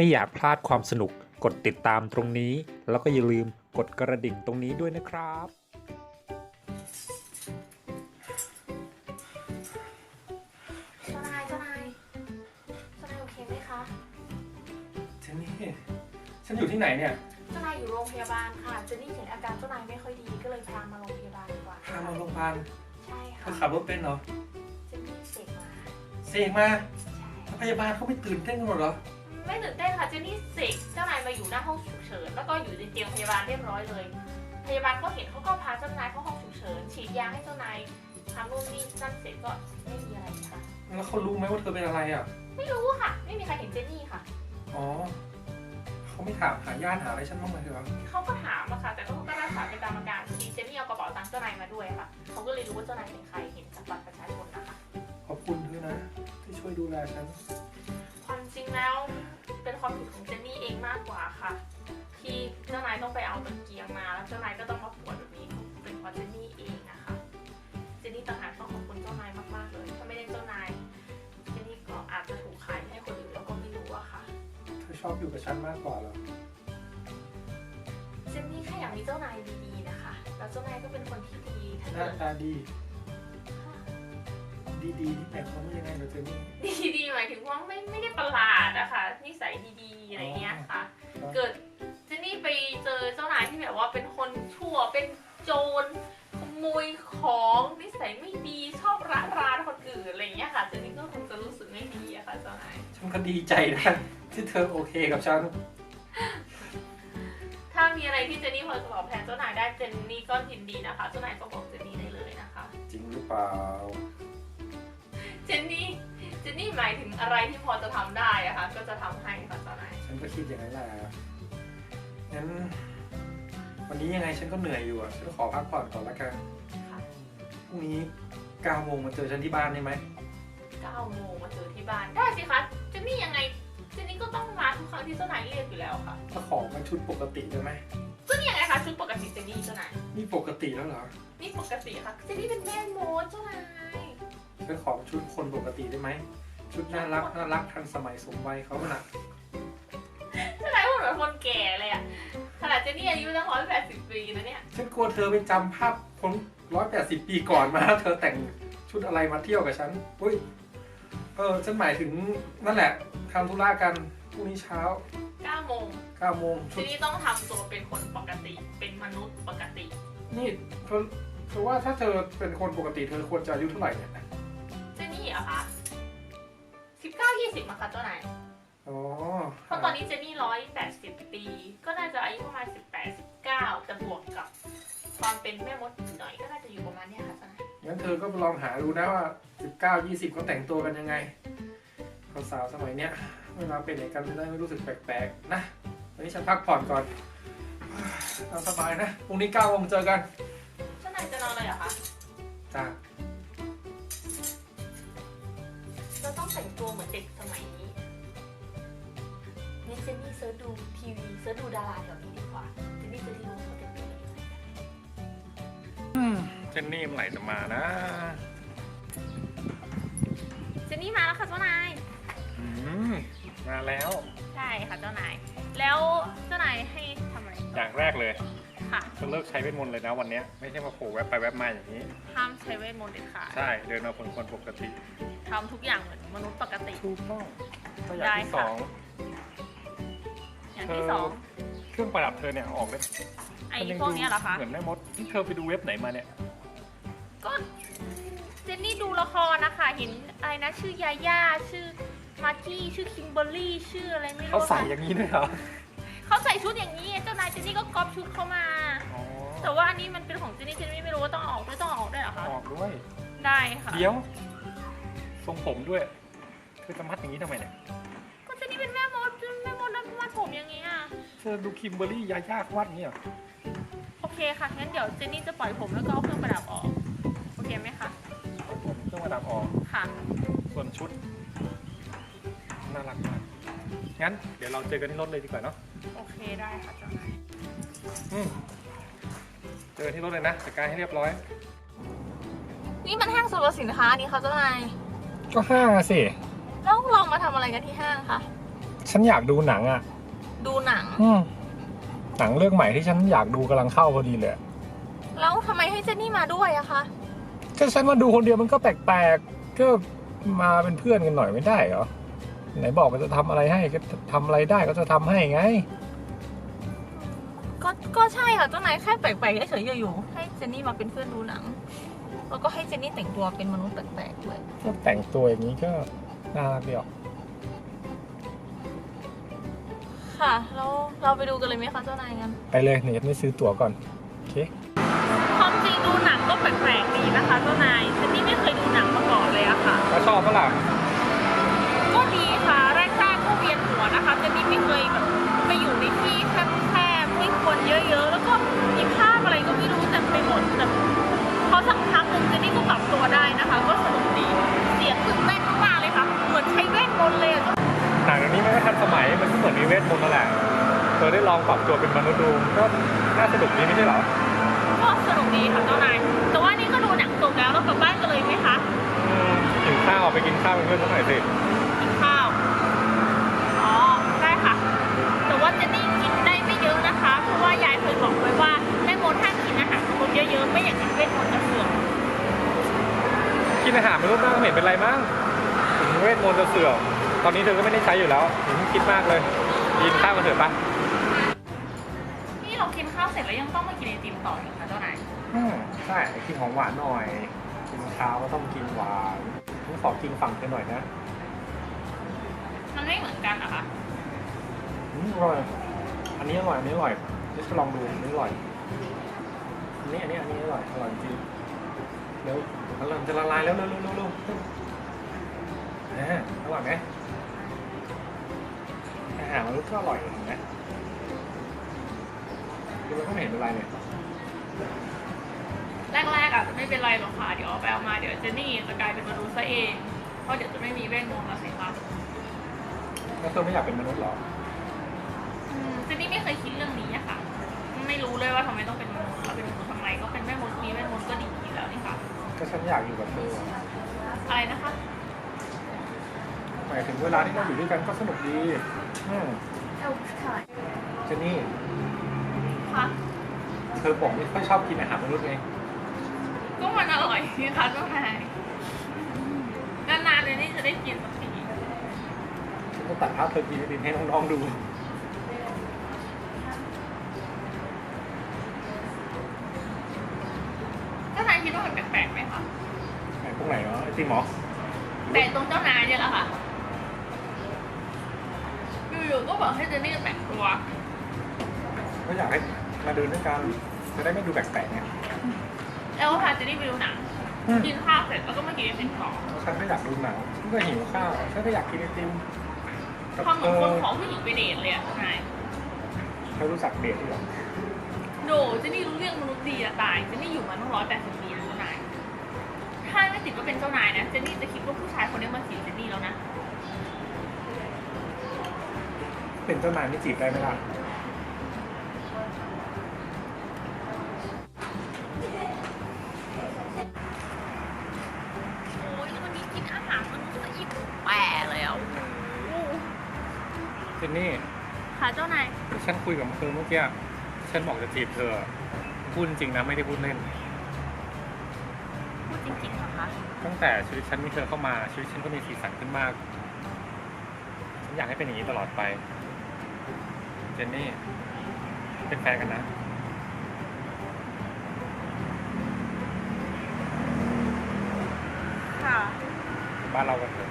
ไม่อยากพลาดความสนุก กดติดตามตรงนี้ แล้วก็อย่าลืมกดกระดิ่งตรงนี้ด้วยนะครับ เจ้านายเจ้านายเจ้านายโอเคไหมคะ เจนนี่ฉันอยู่ที่ไหนเนี่ยเจ้านายอยู่โรงพยาบาลค่ะ เจนนี่เห็นอาการเจ้านายไม่ค่อยดีก็เลยพามาโรงพยาบาลดีกว่าพามาโรงพยาบาลใช่เธค่ะอขับรถเป็นเหรอ เจนนี่เสกมา เสกมาใช่ พยาบาลเขาไม่ตื่นเต้นกันหมดเหรอ ไม่ตื่นเต้นค่ะเจนนี่เสกเจ้านายมาอยู่หน้าห้องฉุกเฉินแล้วก็อยู่ในเตียงพยาบาลเรียบร้อยเลย พยาบาลเขาเห็นเขาก็พาเจ้านายเข้าห้องฉุกเฉินฉีดยาให้เจ้านายทำนู่นนี่นั่นเสร็จก็ไม่มีอะไรค่ะ แล้วเขารู้ไหมว่าเธอเป็นอะไรอะ ไม่รู้ค่ะ ไม่มีใครเห็นเจนนี่ค่ะ อ๋อเขาไม่ถามหาญาติหาอะไรฉันบ้างไหมเหรอเขาก็ถามอะค่ะ แต่เขาก็รักษาไปตามอาการทีเจนนี่เอากระเป๋าตังค์เจ้านายมาด้วยค่ะเขาก็เลยรู้ว่าเจ้านายเป็นใครเห็นจากบัตรประชาชนนะคะขอบคุณเธอนะ ที่ช่วยดูแลฉัน ความผิดของเจนนี่เองมากกว่าค่ะ ที่เจ้านายต้องไปเอาตะเกียงมา แล้วเจ้านายก็ต้องมาปวดแบบนี้เป็นเพราะเจนนี่เองนะคะเจนนี่ต่างหากต้องขอบคุณเจ้านายมากๆเลย ถ้าไม่ได้เจ้านายเจนนี่ก็อาจจะถูกขายให้คนอื่นแล้วก็ไม่รู้อะค่ะเธอชอบอยู่กับฉันมากกว่าเหรอเจนนี่แค่อยากมีเจ้านายดีๆนะคะ แล้วเจ้านายก็เป็นคนที่ดีถ้าหเกิน้าด ตาดี ดีๆที่ไหนเขาไม่ยังไงเหรอเจนนี่ดีๆหมายถึงว่าไม่ไม่ได้ประหลาดอะค่ะนิสัยดีๆอะไรเงี้ยค่ะอ๋อเกิดเจนนี่ไปเจอเจ้านายที่แบบว่าเป็นคนชั่วเป็นโจรขโมยของนิสัยไม่ดีชอบระรานคนอื่นอะไรเงี้ยค่ะเจนนี่ก็คงจะรู้สึกไม่ดีอะค่ะเจ้านายฉันก็ดีใจนะที่เธอโอเคกับฉันถ้ามีอะไรที่เจนนี่พอจะตอบแทนเจ้านายได้เจนนี่ก็ยินดีนะคะ เจ้านายก็บอกเจนนี่ได้เลยนะคะ จริงหรือเปล่าเจนนี่เจนนี่หมายถึงอะไรที่พอจะทำได้อะค่ะก็จะทำให้ค่ะเจ้านายฉันก็คิดอย่างนั้นแหละงั้น วันนี้ยังไงฉันก็เหนื่อยอยู่อะ ฉันขอพักผ่อนก่อนละกันค่ะพรุ่งนี้9โมงมาเจอฉันที่บ้านได้ไหม9โมงมาเจอที่บ้านได้สิคะเจนนี่ยังไงเจนนี่ก็ต้องมาทุกครั้งที่เจ้านายเรียกอยู่แล้วค่ะถ้าของมันชุดปกติได้ไหมก็นี่ยังไงคะชุดปกติเจนนี่เจ้านายนี่ปกติแล้วเหรอ นี่ปกติค่ะเจนนี่เป็นแม่โมดเจ้านาย ฉันขอชุดคนปกติได้ไหม ชุดน่ารักน่ารักทันสมัยสมวัยเขาน่ะเจ้านายพูดเหมือนคนแก่เลยอะขนาดเจนนี่อายุตั้งร้อยแปดสิบปีนะเนี่ย ฉันกลัวเธอไปจำภาพคนร้อยแปดสิบปีก่อนมาแล้วเธอแต่งชุดอะไรมาเที่ยวกับฉันอุ้ย เออ ฉันหมายถึงนั่นแหละทำธุระกันพรุ่งนี้เช้า9โมง9โมงเจชุดนนี่ต้องทำตัวเป็นคนปกติ เป็นมนุษย์ปกติ นี่เธอเธอว่าถ้าเธอเป็นคนปกติเธอควรจะอายุเท่าไหร่เนี่ยเจนนี่เหร อะคะสิบเก้ายี่สิบมาค่ะเจ้านายอ๋อเพราะตอนนี้เจนนี่ร้อยแปดสิบปี ก็น่าจะอายุประมาณสิบแปดสิบเก้าแต่บวกกับ ความเป็นแม่มดหน่อยก็น่าจะอยู่ประมาณเนี้ยค่ะเจ้านายงั้นเธอก็ลองหาดูนะว่า19 20เขาแต่งตัวกันยังไงสาวๆสมัยเนี้ยเวลาเป็นไหนกันจะได้ไม่รู้สึกแปลกๆนะวันนี้ฉันพักผ่อนก่อนเอาสบายนะพรุ่งนี้9โมงเจอกันเจ้านายจะนอนเลยเหรอคะจ้า เราต้องแต่งตัวเหมือนเด็กสมัยนี้นี่เจนนี่เซิร์ชดูทีวีเซิร์ชดูดาราแถวนี้ดีกว่าเจนนี่จะได้รู้ว่าเขาแต่งตัวกันยังไงเจนนี่เมื่อไหร่จะมานะเจนนี่มาแล้วค่ะเจ้านาย อืมมาแล้ว ใช่ค่ะเจ้านาย แล้วเจ้านายให้ทำอะไรอย่างแรกเลยค่ะจะเลิกใช้เวทมนต์เลยนะวันเนี้ยไม่ใช่มาโผล่แวบไปแวบมาอย่างนี้ ห้ามใช้เวทมนต์เด็ดขาดใช่ เดินมาคนคนปกติ ทำทุกอย่างเหมือนมนุษย์ปกติ ถูกต้องก็อย่างที่ได้สค่ะองอย่างที่สองเครื่องประดับเธอเนี่ยออกเลยไอ้พวกเนี้ยเหรอคะ เหมือนแม่มดที่เธอไปดูเว็บไหนมาเนี่ย ก็เจนนี่ดูละครนะคะ เห็นอะไรนะ ชื่อยาย่าชื่อมากกี้ชื่อคิมเบอร์รี่ชื่ออะไรไม่รู้เขาใส่ค่ะอย่างนี้ด้วยเหรอ เขาใส่ชุดอย่างนี้ เจ้านายเจนนี่ก็ก๊อปชุดเขามา อ๋อแต่ว่าอันนี้มันเป็นของเจนนี่เจนนี่ไม่รู้ว่าต้องเอาออกด้วยต้องเอาออกด้วยเหรอคะ ออกด้วย ได้ค่ะ เดี๋ยว ทรงผมด้วยเธอจะมัดอย่างนี้ทำไมเนี่ยก็เจนนี่เป็นแม่มดแม่มดแล้วมัดผมอย่างนี้อะ เธอดูคิมเบอร์รี่ยาย่าเขาวัดอย่างนี้เหรอโอเคค่ะ งั้นเดี๋ยวเจนนี่จะปล่อยผมแล้วก็เอาเครื่องประดับออก โอเคไหมคะ ผมเครื่องประดับออก ค่ะ ส่วนชุด น่ารักมากงั้นเดี๋ยวเราเจอกันที่รถเลยดีกว่าเนาะโอเคได้ค่ะเจ้านายอืมเจอกันที่รถเลยนะจัดการให้เรียบร้อย นี่มันห้างสรรพสินค้านี่ค่ะเจ้านาย ก็ห้างอะสิ แล้วเรามาทำอะไรกันที่ห้างคะ ฉันอยากดูหนังอะดูหนัง อืมหนังเรื่องใหม่ที่ฉันอยากดูกำลังเข้าพอดีเลยแล้วทำไมให้เจนนี่มาด้วยอะคะ ก็ฉันมาดูคนเดียวมันก็แปลกๆก็มาเป็นเพื่อนกันหน่อยไม่ได้เหรอไหนบอกว่าจะทำอะไรให้ก็ทำอะไรได้ก็จะทำให้ไง ก็ ก็ใช่ค่ะเจ้านายแค่แปลกๆเฉยๆอยู่ๆให้เจนนี่มาเป็นเพื่อนดูหนัง แล้วก็ให้เจนนี่แต่งตัวเป็นมนุษย์แปลกๆด้วยก็แต่งตัวอย่างนี้ก็น่ารักดีออกค่ะแล้วเราไปดูกันเลยไหมคะเจ้านายกันไปเลยเดี๋ยวจะไม่ซื้อตั๋วก่อน โอเคความจริงดูหนังก็แปลกๆดีนะคะเจ้านายเจนนี่ไม่เคยดูหนังมาก่อนเลยอะค่ะ แล้วชอบปะล่ะก็ดีค่ะแรกๆก็เวียนหัวนะคะเจนนี่ไม่เคยแบบไปอยู่ในที่แคบๆที่คนเยอะๆ แล้วก็มีภาพอะไรก็ไม่รู้เต็มไปหมดแต่ ปรับตัวเป็นมนุษย์ดูก็น่าสนุกดีไม่ใช่เหรอ ก็สนุกดีค่ะเจ้านาย แต่ว่านี่ก็ดูหนังจบแล้วเรากลับบ้านกันเลยไหมคะอืมกินข้าวไปกินข้าวเป็นเพื่อนสักหน่อยสิกินข้าว อ๋อ ได้ค่ะ แต่ว่าเจนนี่กินได้ไม่เยอะนะคะ เพราะว่ายายเคยบอกไว้ว่าให้มดห้ามกินอาหารคนเยอะๆ ไม่อย่างนั้นเวทมนต์จะเสื่อมกินอาหารมนุษย์บ้างไม่เห็นเป็นไรมั้งถึงเวทมนต์จะเสื่อมตอนนี้เธอก็ไม่ได้ใช้อยู่แล้วถึงคิดมากเลย กินข้าวกันเถอะปะนี่เรา กินข้าวเสร็จแล้วยังต้องมากินไอติมต่ออีกค่ะเจ้านายอืมใช่กินของหวานหน่อยกินข้าวก็ต้องกินหวานฉันขอกินฝั่งเธอหน่อยนะมันไม่เหมือนกันเหรอคะอืมอร่อยอันนี้อร่อยอันนี้อร่อยเดี๋ยวจะลองดูอันนี้อร่อยอันนี้อันนี้อันนี้อร่อยอร่อยจริงเดี๋ยวมันเริ่มจะละลายแล้วเร็วเร็วเร็วเร็วอ่าอร่อยไหมอาหารมันก็อร่อยเห็นไหมคือมันก็ไม่เห็นเป็นไรเลยแรกๆอะไม่เป็นไรหรอกค่ะ เดี๋ยวเอาไปเอามาเดี๋ยวเจนนี่จะกลายเป็นมนุษย์ซะเอง เพราะเดี๋ยวจะไม่มีเวทมนต์แล้วสิคะแล้วเธอไม่อยากเป็นมนุษย์เหรออืมเจนนี่ไม่เคยคิดเรื่องนี้อะค่ะ ไม่รู้เลยว่าทำไมต้องเป็นมนุษย์เราเป็นมนุษย์ทำไมก็เป็นแม่มดมีแม่มดก็ดีอยู่แล้วนี่ค่ะ ก็ฉันอยากอยู่กับเธออะไรนะคะหมายถึงเวลาที่เราอยู่ด้วยกันก็สนุกดีอืมเอลใช่เจนนี่ ค่ะเธอบอกไม่ค่อยชอบกินอาหารมนุษย์ไงก็มันอร่อยนี่ค่ะเจ้านายนานๆเลยนี่จะได้กินสักทีฉันก็ตัดภาพเธอกินไอติมให้น้องๆดูเจ้านายคิดว่ามันแปลกๆไหมคะไหนพวกไหนเนาะไอติมเหรอแต่ตรงเจ้านายเนี่ยแหละค่ะอยู่ๆก็บอกให้เจนนี่แต่งตัวก็อยากให้ มาดูด้วยกัน จะได้ไม่ดูแปลกๆไงแล้วก็พาเจนนี่ไปดูหนังกินข้าวเสร็จแล้วก็มากินไอติมต่อฉันก็อยากดูหนังฉันก็หิวข้าวฉันก็อยากกินไอติมกับความเหเธมือนอคนของผู้หญิงไปเดทเลยอะเจ้านายเธอรู้จักเดทด้วยเหรอโดเจนนี่รู้เรื่องมนุษย์ดีอะตายเจนนี่อยู่มาตั้งร้อยแปดสิบปีนะเจ้านายถ้าไม่ติดว่าเป็นเจ้านายนะเจนนี่จะคิดว่าผู้ชายคนนี้มาจีบเจนนี่แล้วนะ เป็นเจ้านายไม่จีบได้ไหมล่ะ โอ้ยวันนี้กินอาหารมนุษย์ซะอีกแปะแล้วโอ้ เจนนี่ค่ะเจ้านายที่ฉันคุยกับเธอเมื่อกี้ฉันบอกจะจีบเธอพูดจริงๆนะไม่ได้พูดเล่น พูดจริงๆเหรอคะตั้งแต่ชีวิตฉันมีเธอเข้ามาชีวิตฉันก็มีสีสันขึ้นมากฉันอยากให้เป็นอย่างนี้ตลอดไปเจนนี่เป็นแฟนกันนะค่ะบ้านเรากันเถอะ